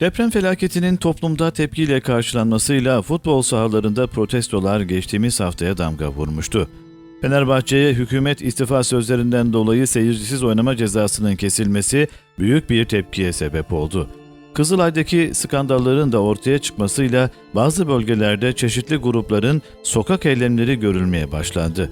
Deprem felaketinin toplumda tepkiyle karşılanmasıyla futbol sahalarında protestolar geçtiğimiz haftaya damga vurmuştu. Fenerbahçe'ye hükümet istifa sözlerinden dolayı seyircisiz oynama cezasının kesilmesi büyük bir tepkiye sebep oldu. Kızılay'daki skandalların da ortaya çıkmasıyla bazı bölgelerde çeşitli grupların sokak eylemleri görülmeye başlandı.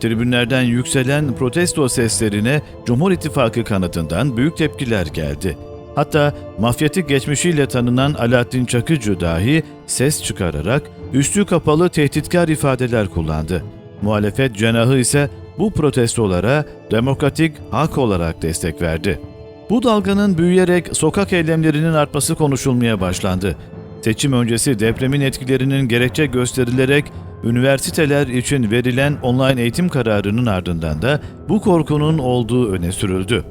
Tribünlerden yükselen protesto seslerine Cumhur İttifakı kanadından büyük tepkiler geldi. Hatta mafyatik geçmişiyle tanınan Alaaddin Çakıcı dahi ses çıkararak üstü kapalı tehditkar ifadeler kullandı. Muhalefet cenahı ise bu protestolara demokratik hak olarak destek verdi. Bu dalganın büyüyerek sokak eylemlerinin artması konuşulmaya başlandı. Seçim öncesi depremin etkilerinin gerekçe gösterilerek üniversiteler için verilen online eğitim kararının ardından da bu korkunun olduğu öne sürüldü.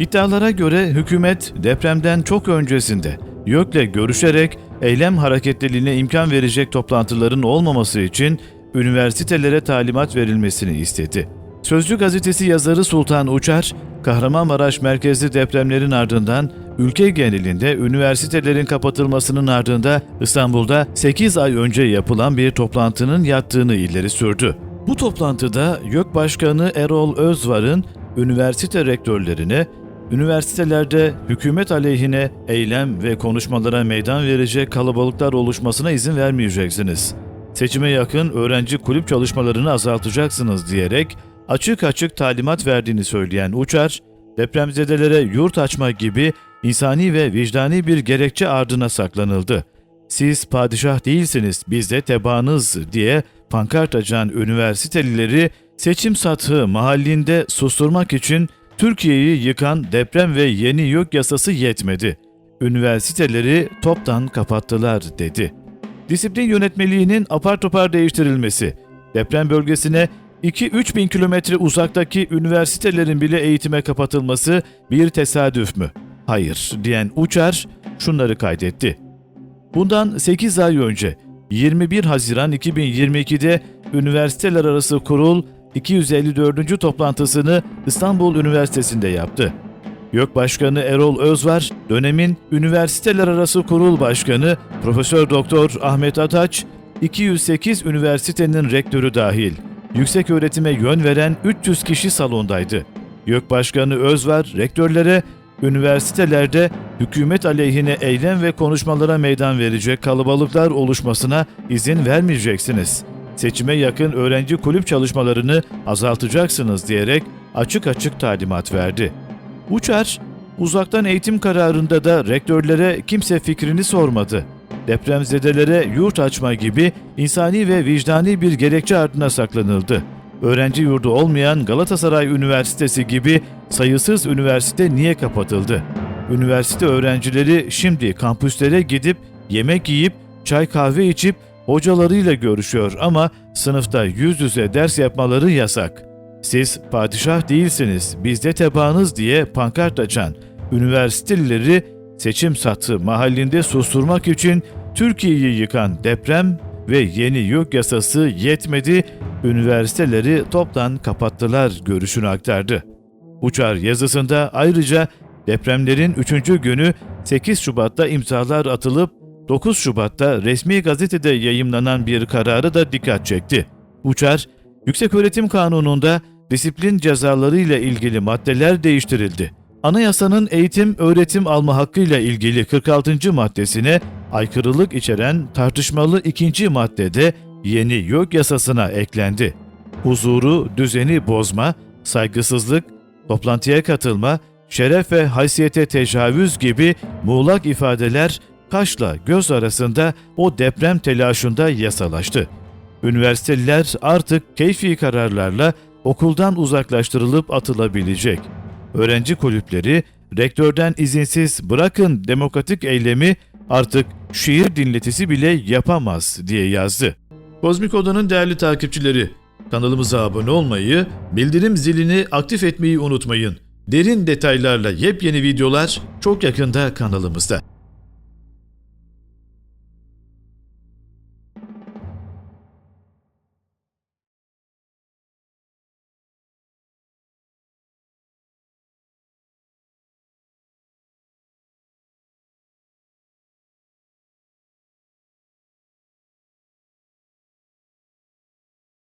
İddialara göre hükümet depremden çok öncesinde YÖK'le görüşerek eylem hareketliliğine imkan verecek toplantıların olmaması için üniversitelere talimat verilmesini istedi. Sözcü gazetesi yazarı Sultan Uçar, Kahramanmaraş merkezli depremlerin ardından ülke genelinde üniversitelerin kapatılmasının ardında İstanbul'da 8 ay önce yapılan bir toplantının yattığını ileri sürdü. Bu toplantıda YÖK Başkanı Erol Özvar'ın üniversite rektörlerine üniversitelerde hükümet aleyhine eylem ve konuşmalara meydan verecek kalabalıklar oluşmasına izin vermeyeceksiniz. Seçime yakın öğrenci kulüp çalışmalarını azaltacaksınız diyerek açık açık talimat verdiğini söyleyen Uçar, depremzedelere yurt açma gibi insani ve vicdani bir gerekçe ardına saklanıldı. Siz padişah değilsiniz, biz de tebaanız diye pankart açan üniversitelileri seçim satığı mahallinde susturmak için Türkiye'yi yıkan deprem ve yeni YÖK yasası yetmedi. Üniversiteleri toptan kapattılar dedi. Disiplin yönetmeliğinin apar topar değiştirilmesi, deprem bölgesine 2-3 bin kilometre uzaktaki üniversitelerin bile eğitime kapatılması bir tesadüf mü? Hayır diyen Uçar şunları kaydetti. Bundan 8 ay önce 21 Haziran 2022'de üniversiteler arası kurul 254. toplantısını İstanbul Üniversitesi'nde yaptı. YÖK Başkanı Erol Özvar, dönemin Üniversiteler Arası Kurul Başkanı Profesör Doktor Ahmet Ataç, 208 üniversitenin rektörü dahil yüksek öğretime yön veren 300 kişi salondaydı. YÖK Başkanı Özvar, rektörlere üniversitelerde hükümet aleyhine eylem ve konuşmalara meydan verecek kalabalıklar oluşmasına izin vermeyeceksiniz. Seçime yakın öğrenci kulüp çalışmalarını azaltacaksınız diyerek açık açık talimat verdi. Uçar, uzaktan eğitim kararında da rektörlere kimse fikrini sormadı. Depremzedelere yurt açma gibi insani ve vicdani bir gerekçe ardına saklanıldı. Öğrenci yurdu olmayan Galatasaray Üniversitesi gibi sayısız üniversite niye kapatıldı? Üniversite öğrencileri şimdi kampüslere gidip yemek yiyip çay kahve içip hocalarıyla görüşüyor ama sınıfta yüz yüze ders yapmaları yasak. Siz padişah değilsiniz, biz de tebaanız diye pankart açan üniversitelileri seçim satı mahallinde susturmak için Türkiye'yi yıkan deprem ve yeni YÖK yasası yetmedi, üniversiteleri toptan kapattılar görüşünü aktardı. Uçar yazısında ayrıca depremlerin 3. günü 8 Şubat'ta imzalar atılıp 9 Şubat'ta resmi gazetede yayımlanan bir kararı da dikkat çekti. Uçar, Yükseköğretim Kanunu'nda disiplin cezaları ile ilgili maddeler değiştirildi. Anayasanın eğitim öğretim alma hakkıyla ilgili 46. maddesine aykırılık içeren tartışmalı ikinci maddede yeni YÖK yasasına eklendi. Huzuru, düzeni bozma, saygısızlık, toplantıya katılma, şeref ve haysiyete tecavüz gibi muğlak ifadeler kaşla göz arasında o deprem telaşında yasalaştı. Üniversiteliler artık keyfi kararlarla okuldan uzaklaştırılıp atılabilecek. Öğrenci kulüpleri rektörden izinsiz bırakın demokratik eylemi artık şiir dinletisi bile yapamaz diye yazdı. Kozmik Oda'nın değerli takipçileri, kanalımıza abone olmayı, bildirim zilini aktif etmeyi unutmayın. Derin detaylarla yepyeni videolar çok yakında kanalımızda.